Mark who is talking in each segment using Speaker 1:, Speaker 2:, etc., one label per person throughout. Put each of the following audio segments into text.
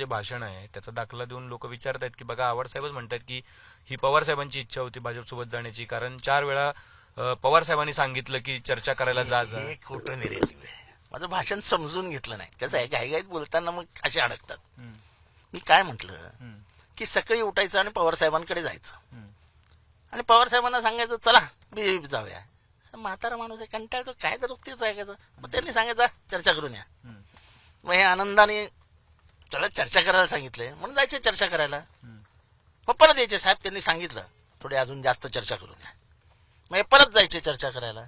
Speaker 1: जे भाषण आहे त्याचा दाखला देऊन लोक विचारत आहेत की बघा आव्हाड साहेबच म्हणतात की ही पवार साहेबांची इच्छा होती भाजपसोबत जाण्याची. कारण चार वेळा पवार साहेबांनी सांगितलं की चर्चा करायला जा जा.
Speaker 2: खोटं निरेटिव्ह आहे. माझं भाषण समजून घेतलं नाही. कसं आहे घाईघाईत बोलताना मग असे अडकतात. मी काय म्हटलं? की सकाळी उठायचं आणि पवार साहेबांकडे जायचं. आणि पवार साहेबांना सांगायचं चला बीजेपी जाऊया. म्हातारा माणूस आहे कंटाळतो. काय तर तेच ऐकायचं. मग त्यांनी सांगायचं "जा, चर्चा करून या. मग हे आनंदाने चला चर्चा करायला सांगितलंय. म्हणून जायचे चर्चा करायला. मग परत यायचे साहेब त्यांनी सांगितलं. थोडी अजून जास्त चर्चा करून या मग परत जायचे चर्चा करायला.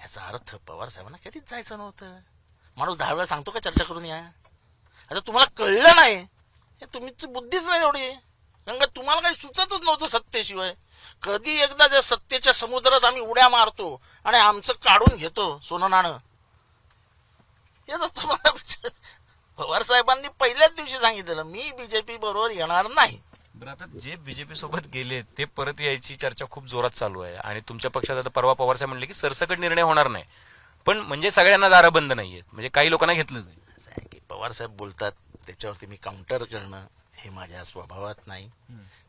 Speaker 2: याचा अर्थ पवार साहेबांना कधीच जायचं नव्हतं. माणूस दहा वेळा सांगतो का चर्चा करून या? आता तुम्हाला कळलं नाही. हे तुमची बुद्धीच नाही एवढी. कारण का तुम्हाला काही सुचतच नव्हतं सत्तेशिवाय. कधी एकदा जर सत्तेच्या समुद्रात आम्ही उड्या मारतो आणि आमचं काढून घेतो सोनं नाणं याच तुम्हाला पवार साहेबांनी पहिल्याच दिवशी सांगितलेलं मी बीजेपी बरोबर येणार नाही.
Speaker 1: बरं आता जे बीजेपी सोबत गेले ते परत यायची चर्चा खूप जोरात चालू आहे. आणि तुमच्या पक्षात आता परवा पवार साहेब म्हणले की सरसकट निर्णय होणार नाही. पण म्हणजे सगळ्यांना दारं बंद नाहीयेत. म्हणजे काही लोकांना
Speaker 2: असं आहे की पवार साहेब बोलतात त्याच्यावरती मी काउंटर करणं हे माझ्या स्वभावात नाही.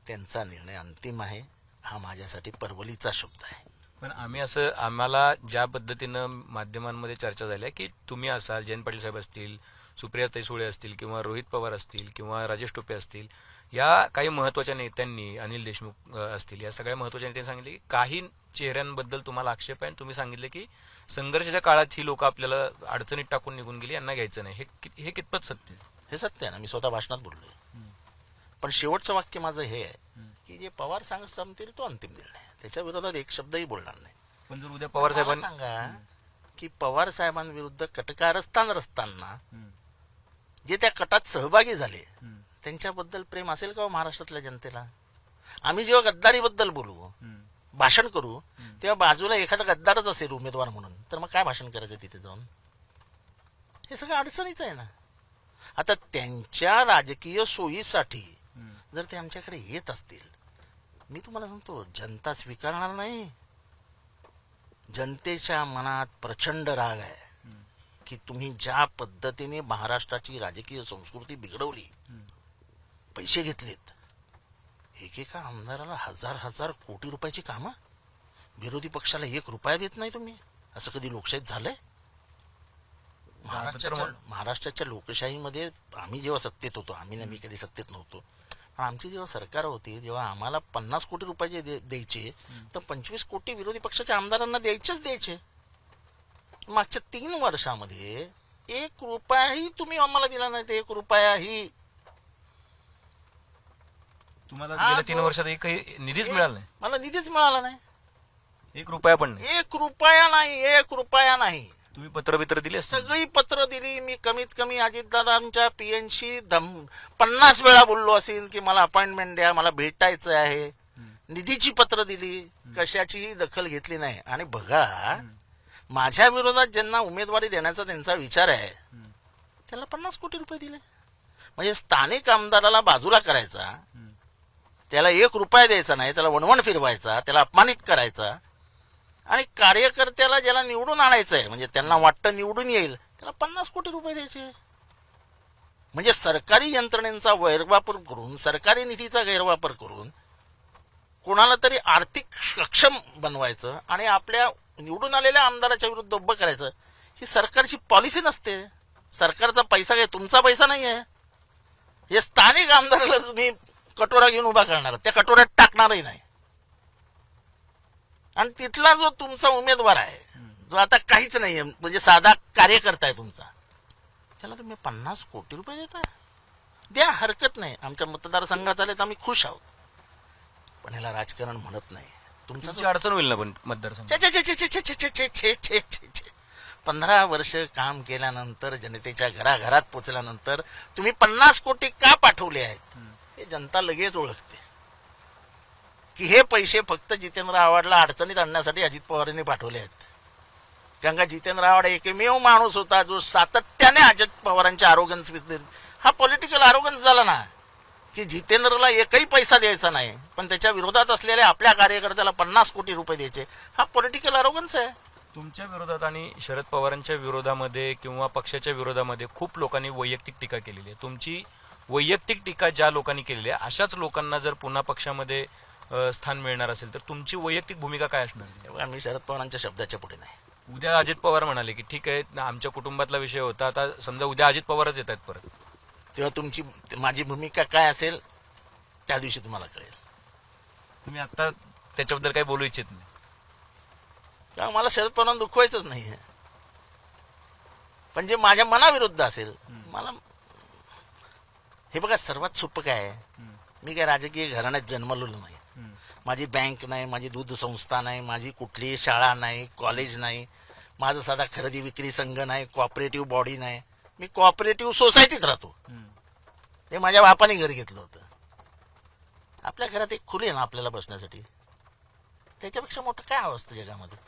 Speaker 2: त्यांचा निर्णय अंतिम आहे. हा माझ्यासाठी परवलीचा शब्द आहे.
Speaker 1: पण आम्ही असं आम्हाला ज्या पद्धतीनं माध्यमांमध्ये चर्चा झाल्या की तुम्ही असाल जयंत पाटील साहेब असतील सुप्रियाताई सुळे असतील किंवा रोहित पवार असतील किंवा राजेश टोपे असतील या काही महत्त्वाच्या नेत्यांनी अनिल देशमुख असतील. या सगळ्या महत्त्वाच्या नेत्यांनी सांगितले की काही चेहऱ्यांबद्दल तुम्हाला आक्षेप आहे तुम्ही सांगितले की संघर्षाच्या काळात ही लोक आपल्याला अडचणीत टाकून निघून गेली यांना घ्यायचं नाही. हे कितपत सत्य?
Speaker 2: हे सत्य आहे ना. मी स्वतः भाषणात बोललोय. पण शेवटचं वाक्य माझं हे आहे. की जे पवार सांग सांगतील तो अंतिम निर्णय. त्याच्या विरोधात एक शब्दही बोलणार नाही.
Speaker 1: पण जर उद्या पवार साहेबांनी
Speaker 2: सांगा की पवार साहेबांविरुद्ध कटकारस्थान रचताना जे त्या कटात सहभागी झाले त्यांच्याबद्दल प्रेम असेल का हो महाराष्ट्रातल्या जनतेला आम्ही जेव्हा गद्दारीबद्दल बोलू. भाषण करू. तेव्हा बाजूला एखादा गद्दारच असेल उमेदवार म्हणून तर मग काय भाषण करायचं तिथे जाऊन हे सगळं अडचणीच आहे ना आता त्यांच्या राजकीय सोयीसाठी. जर ते आमच्याकडे येत असतील मी तुम्हाला सांगतो जनता स्वीकारणार नाही जनतेच्या मनात प्रचंड राग आहे. की तुम्ही ज्या पद्धतीने महाराष्ट्राची राजकीय संस्कृती बिघडवली. पैसे घेतलेत. एकेका आमदाराला हजार हजार कोटी रुपयाची कामं? विरोधी पक्षाला एक रुपया देत नाही तुम्ही? असं कधी लोकशाहीत झालंय? महाराष्ट्राच्या महाराष्ट्राच्या लोकशाहीमध्ये आम्ही जेव्हा सत्तेत होतो आम्ही नाही मी कधी सत्तेत नव्हतो. पण आमची जेव्हा सरकार होती जेव्हा आम्हाला पन्नास कोटी रुपये दे- द्यायचे तर पंचवीस कोटी विरोधी पक्षाच्या आमदारांना द्यायचेच द्यायचे. मागच्या तीन वर्षामध्ये एक रुपयाही तुम्ही आम्हाला दिला नाही ते एक रुपयाही.
Speaker 1: तुम्हाला
Speaker 2: हा,
Speaker 1: गेल्या तीन
Speaker 2: जो-
Speaker 1: वर्षात एकही निधीच मिळाला नाही.
Speaker 2: मला निधीच मिळाला नाही.
Speaker 1: एक रुपया पण नाही.
Speaker 2: एक रुपया नाही एक रुपया नाही.
Speaker 1: तुम्ही पत्र बित्र दिले असतील?
Speaker 2: सगळी पत्र दिली. मी कमीत कमी अजितदादांच्या पीएनशी धम पन्नास वेळा बोललो असेल की मला अपॉइंटमेंट द्या मला भेटायचं आहे. निधीची पत्र दिली. कशाचीही दखल घेतली नाही. आणि बघा
Speaker 1: हम्म.
Speaker 2: माझ्या विरोधात ज्यांना उमेदवारी देण्याचा त्यांचा विचार आहे त्याला पन्नास कोटी रुपये दिले. म्हणजे स्थानिक आमदाराला बाजूला करायचा त्याला एक रुपया द्यायचा नाही त्याला वणवण फिरवायचा त्याला अपमानित करायचा आणि कार्यकर्त्याला ज्याला निवडून आणायचं आहे म्हणजे त्यांना वाटतं निवडून येईल त्याला पन्नास कोटी रुपये द्यायचे. म्हणजे सरकारी यंत्रणेचा गैरवापर करून सरकारी निधीचा गैरवापर करून कोणाला तरी आर्थिक सक्षम बनवायचं आणि आपल्या निवडून आलेल्या आमदाराच्या विरुद्ध उभं करायचं. ही सरकारची पॉलिसी नसते. सरकारचा पैसा काय तुमचा पैसा नाही आहे हे स्थानिक आमदाराला तुम्ही कटोरा घेऊन उभा करणार त्या कटोऱ्यात टाकणारही नाही. आणि तिथला जो तुमचा उमेदवार आहे जो आता काहीच नाहीये म्हणजे साधा कार्यकर्ता आहे तुमचा त्याला तुम्ही पन्नास कोटी रुपये देता द्या हरकत नाही. आमच्या मतदारसंघात आले तर आम्ही खुश आहोत. पण ह्याला राजकारण म्हणत नाही. तुमचा
Speaker 1: तुमची अडचण होईल ना पण मतदारसंघ
Speaker 2: छे, छे, छे, छे, छे, छे, छे, छे, छे, छे, छे. पंधरा वर्ष काम केल्यानंतर जनतेच्या घराघरात पोचल्यानंतर तुम्ही पन्नास कोटी का पाठवले आहेत हे जनता लगेच ओळखते की हे पैसे फक्त जितेंद्र आव्हाडला अडचणीत आणण्यासाठी अजित पवारांनी पाठवले आहेत कारण का जितेंद्र आव्हाड एकमेव माणूस होता जो सातत्याने अजित पवारांच्या आरोगन्स हा पॉलिटिकल आरोगन्स झाला ना की जितेंद्रला एकही पैसा द्यायचा नाही पण त्याच्या विरोधात असलेल्या आपल्या कार्यकर्त्याला पन्नास कोटी रुपये द्यायचे. हा पॉलिटिकल आरोगन्स आहे.
Speaker 1: तुमच्या विरोधात आणि शरद पवारांच्या विरोधामध्ये किंवा पक्षाच्या विरोधामध्ये खूप लोकांनी वैयक्तिक टीका केलेली आहे. तुमची वैयक्तिक टीका ज्या लोकांनी केलेली आहे अशाच लोकांना जर पुन्हा पक्षामध्ये स्थान मिळणार असेल तर तुमची वैयक्तिक भूमिका काय असणार?
Speaker 2: मी शरद पवारांच्या शब्दाच्या पुढे नाही.
Speaker 1: उद्या अजित पवार म्हणाले की ठीक आहे आमच्या कुटुंबातला विषय होता आता समजा उद्या अजित पवारच येत आहेत परत.
Speaker 2: तेव्हा तुमची माझी भूमिका काय असेल त्या दिवशी तुम्हाला कळेल.
Speaker 1: तुम्ही आता त्याच्याबद्दल काही बोलू इच्छित नाही.
Speaker 2: तेव्हा मला शरद पवारांना दुखवायचंच नाही पण जे माझ्या मनाविरुद्ध असेल मला हे बघा सर्वात सोपं काय आहे? मी काय राजकीय घराण्यात जन्मलेलो नाही. माझी बँक नाही माझी दूध संस्था नाही माझी कुठलीही शाळा नाही कॉलेज नाही माझा साधा खरेदी विक्री संघ नाही कॉपरेटिव्ह बॉडी नाही. मी कॉपरेटिव्ह सोसायटीत राहतो. ते माझ्या बापाने घर घेतलं होतं. आपल्या घरात एक खुली आहे ना आपल्याला बसण्यासाठी? त्याच्यापेक्षा मोठं काय हवं असतं जगामध्ये?